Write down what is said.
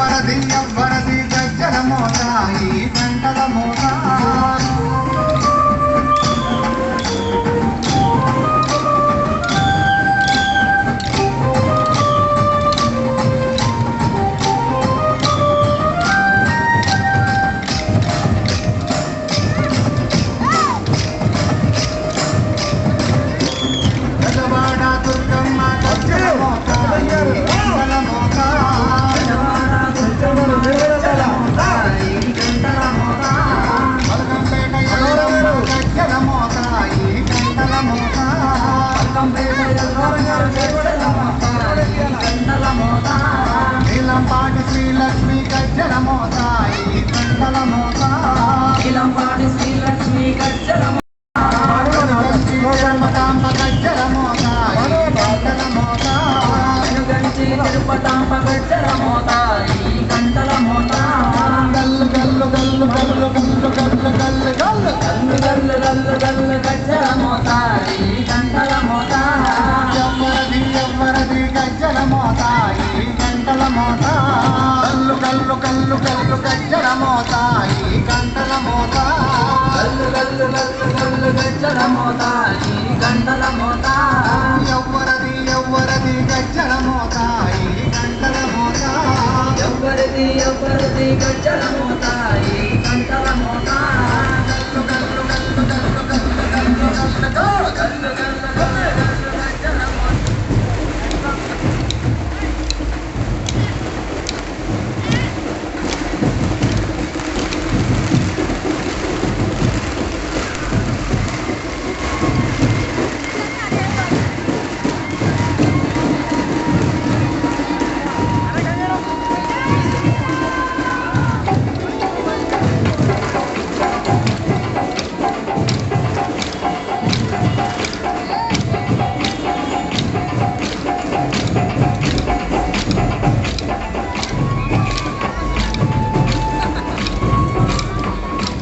I'm a Maradinha, Neelampati Srilakshmi గజ్జల మోత ఈ గంటల మోత తిరుపతాంబ గజ్జల మోత ఈ గంటల మోత గల్లు గల్లు గల్లు గల్లు గల్లు గల్లు గల్లు గల్లు ఎవ్వరది మోత కళ్ళు గజ్జల మోత ఈ గంటల మోత కళ్ళు కళ్ళు కళ్ళు గజ్జల మోత ఈ గంటల మోత ఎవ్వరది ఎవ్వరది గజ్జల మోత ఈ గంటల మోత ఎవ్వరిది ఎవ్వరిది గజ్జల మోత ఈ గంటల మోత